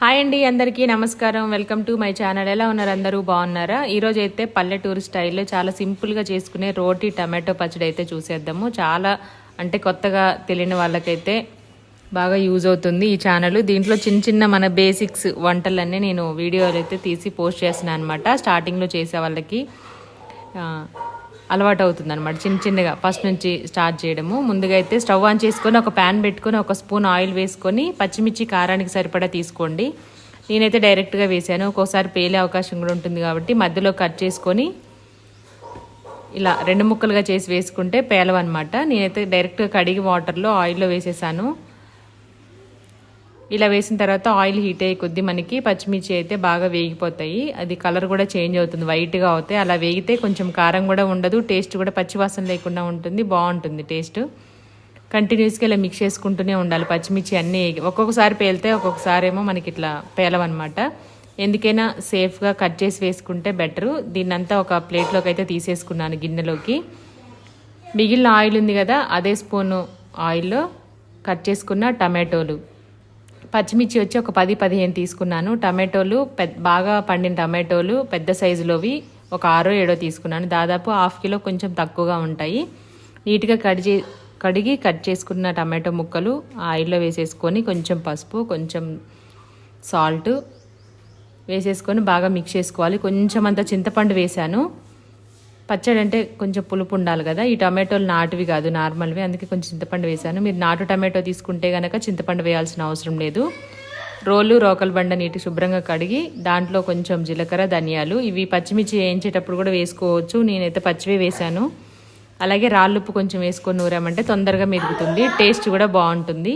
Hi అండి అందరికీ నమస్కారం. Welcome to my channel. ఎలా ఉన్నారు అందరూ? బాగున్నారా? ఈరోజు అయితే పల్లెటూరు స్టైల్లో చాలా సింపుల్గా చేసుకునే రోటీ టమాటో పచ్చడి అయితే చూసేద్దాము. చాలా అంటే కొత్తగా తెలియని వాళ్ళకైతే బాగా యూజ్ అవుతుంది ఈ ఛానల్ దీంట్లో చిన్న చిన్న మన బేసిక్స్ వంటలన్నీ నేను వీడియోలు అయితే తీసి పోస్ట్ చేస్తున్నాను అనమాట స్టార్టింగ్లో చేసే వాళ్ళకి అలవాటు అవుతుంది అనమాట చిన్న చిన్నగా ఫస్ట్ నుంచి స్టార్ట్ చేయడము. ముందుగా అయితే స్టవ్ ఆన్ చేసుకొని ఒక ప్యాన్ పెట్టుకొని ఒక స్పూన్ ఆయిల్ వేసుకొని పచ్చిమిర్చి కారానికి సరిపడా తీసుకోండి. నేనైతే డైరెక్ట్గా వేసాను. ఒక్కోసారి పేలే అవకాశం కూడా ఉంటుంది కాబట్టి మధ్యలో కట్ చేసుకొని ఇలా రెండు ముక్కలుగా చేసి వేసుకుంటే పేలవన్నమాట. నేనైతే డైరెక్ట్గా కడిగి వాటర్లో ఆయిల్లో వేసేసాను. ఇలా వేసిన తర్వాత ఆయిల్ హీట్ అయ్యే కొద్దీ మనకి పచ్చిమిర్చి అయితే బాగా వేగిపోతాయి. అది కలర్ కూడా చేంజ్ అవుతుంది. వైట్గా అవుతాయి. అలా వేగితే కొంచెం కారం కూడా ఉండదు. టేస్ట్ కూడా పచ్చివాసన లేకుండా ఉంటుంది. బాగుంటుంది టేస్ట్ కంటిన్యూస్గా ఇలా మిక్స్ చేసుకుంటూనే ఉండాలి. పచ్చిమిర్చి అన్నీ వేగి- ఒక్కొక్కసారి పేలితే ఒక్కొక్కసారి ఏమో మనకి ఇట్లా పేలవన్నమాట. ఎందుకైనా సేఫ్గా కట్ చేసి వేసుకుంటే బెటరు దీన్నంతా ఒక ప్లేట్లోకి అయితే తీసేసుకున్నాను గిన్నెలోకి. మిగిలిన ఆయిల్ ఉంది కదా అదే స్పూను ఆయిల్లో కట్ చేసుకున్న టమాటోలు. పచ్చిమిర్చి వచ్చి ఒక పది పదిహేను తీసుకున్నాను. టమాటోలు పెద్ద బాగా పండిన టమాటోలు పెద్ద సైజులోవి ఒక ఆరో ఏడో తీసుకున్నాను. దాదాపు హాఫ్ కిలో కొంచెం తక్కువగా ఉంటాయి. నీట్గా కట్ చే కడిగి కట్ చేసుకున్న టమాటో ముక్కలు ఆయిల్లో వేసేసుకొని కొంచెం పసుపు కొంచెం సాల్ట్ వేసేసుకొని బాగా మిక్స్ చేసుకోవాలి. కొంచెం అంత చింతపండు వేశాను. పచ్చడి అంటే కొంచెం పులుపు ఉండాలి కదా. ఈ టమాటోలు నాటువి కాదు నార్మల్వి. అందుకే కొంచెం చింతపండు వేశాను. మీరు నాటు టమాటో తీసుకుంటే కనుక చింతపండు వేయాల్సిన అవసరం లేదు. రోలు రోకల బండ నీటి శుభ్రంగా కడిగి దాంట్లో కొంచెం జీలకర్ర ధనియాలు ఇవి పచ్చిమిర్చి వేయించేటప్పుడు కూడా వేసుకోవచ్చు. నేనైతే పచ్చివే వేశాను. అలాగే రాళ్ళుప్పు కొంచెం వేసుకొని నూరామంటే తొందరగా మెరుగుతుంది టేస్ట్ కూడా బాగుంటుంది.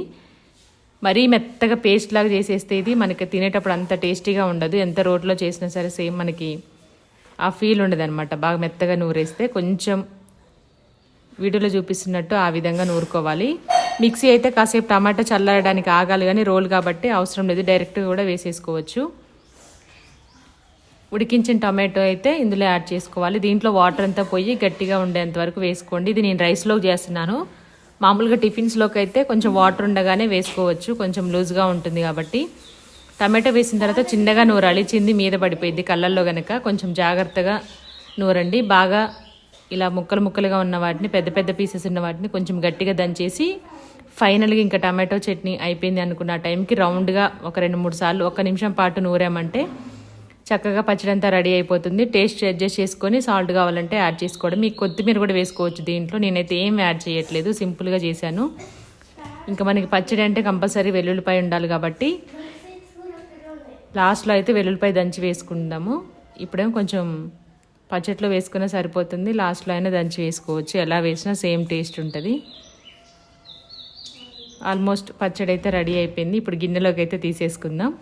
మరీ మెత్తగా పేస్ట్ లాగా చేసేస్తే ఇది మనకి తినేటప్పుడు అంత టేస్టీగా ఉండదు. ఎంత రోట్లో చేసినా సరే సేమ్ మనకి ఆ ఫీల్ ఉండదు అనమాట బాగా మెత్తగా నూరేస్తే కొంచెం వీడియోలో చూపిస్తున్నట్టు ఆ విధంగా నూరుకోవాలి. మిక్సీ అయితే కాసేపు టమాటా చల్లారడానికి ఆగాలి కానీ రోల్ కాబట్టి అవసరం లేదు. డైరెక్ట్గా కూడా వేసేసుకోవచ్చు. ఉడికించిన టమాటో అయితే ఇందులో యాడ్ చేసుకోవాలి. దీంట్లో వాటర్ అంతా పోయి గట్టిగా ఉండేంత వరకు వేసుకోండి. ఇది నేను రైస్లో చేస్తున్నాను. మామూలుగా టిఫిన్స్లోకి అయితే కొంచెం వాటర్ ఉండగానే వేసుకోవచ్చు. కొంచెం లూజ్గా ఉంటుంది కాబట్టి. టమాటో వేసిన తర్వాత చిన్నగా నూరు అలిచింది మీద పడిపోయింది. కళ్ళల్లో కనుక కొంచెం జాగ్రత్తగా నూరండి. బాగా ఇలా ముక్కలు ముక్కలుగా ఉన్న వాటిని పెద్ద పెద్ద పీసెస్ ఉన్న వాటిని కొంచెం గట్టిగా దంచేసి ఫైనల్గా ఇంకా టమాటో చట్నీ అయిపోయింది అనుకున్న టైంకి రౌండ్గా ఒక రెండు మూడు సార్లు ఒక నిమిషం పాటు నూరామంటే చక్కగా పచ్చడి అంతా రెడీ అయిపోతుంది. టేస్ట్ అడ్జస్ట్ చేసుకొని సాల్ట్ కావాలంటే యాడ్ చేసుకోవడం. మీకు కొత్తిమీర కూడా వేసుకోవచ్చు దీంట్లో. నేనైతే ఏం యాడ్ చేయట్లేదు. సింపుల్గా చేశాను. ఇంకా మనకి పచ్చడి అంటే కంపల్సరీ వెల్లుల్లిపాయ ఉండాలి కాబట్టి లాస్ట్లో అయితే వెల్లుల్లిపాయ దంచి వేసుకుందాము. ఇప్పుడేమో కొంచెం పచ్చట్లో వేసుకున్నా సరిపోతుంది. లాస్ట్లో అయినా దంచి వేసుకోవచ్చు. ఎలా వేసినా సేమ్ టేస్ట్ ఉంటుంది. ఆల్మోస్ట్ పచ్చడి అయితే రెడీ అయిపోయింది. ఇప్పుడు గిన్నెలోకి అయితే తీసేసుకుందాం.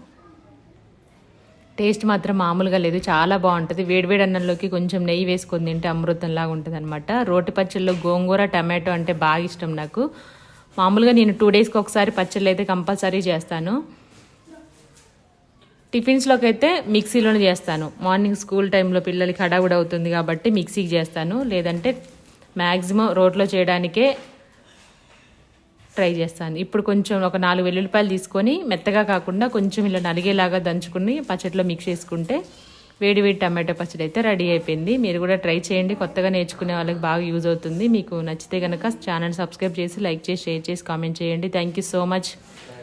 టేస్ట్ మాత్రం మామూలుగా లేదు. చాలా బాగుంటుంది. వేడివేడి అన్నంలోకి కొంచెం నెయ్యి వేసుకొని తింటే అమృతంలాగా ఉంటుంది అనమాట రోటి పచ్చళ్ళలో గోంగూర టమాటో అంటే బాగా ఇష్టం నాకు. మామూలుగా నేను టూ డేస్కి ఒకసారి పచ్చళ్ళు అయితే కంపల్సరీ చేస్తాను. టిఫిన్స్లోకి అయితే మిక్సీలోనే చేస్తాను. మార్నింగ్ స్కూల్ టైంలో పిల్లలకి హడావుడి అవుతుంది కాబట్టి మిక్సీకి చేస్తాను. లేదంటే మ్యాక్సిమం రోట్లో చేయడానికే ట్రై చేస్తాను. ఇప్పుడు కొంచెం ఒక నాలుగు వెల్లుల్లిపాయలు తీసుకొని మెత్తగా కాకుండా కొంచెం ఇలా నలిగేలాగా దంచుకుని పచ్చడిలో మిక్స్ చేసుకుంటే వేడి వేడి టమాటో పచ్చడి అయితే రెడీ అయిపోయింది. మీరు కూడా ట్రై చేయండి. కొత్తగా నేర్చుకునే వాళ్ళకి బాగా యూజ్ అవుతుంది. మీకు నచ్చితే కనుక ఛానల్ సబ్స్క్రైబ్ చేసి లైక్ చేసి షేర్ చేసి కామెంట్ చేయండి. Thank you so much.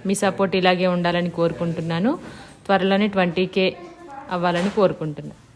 Me support ఇలాగే ఉండాలని కోరుకుంటున్నాను. త్వరలోనే ట్వంటీ కే అవ్వాలని కోరుకుంటున్నాను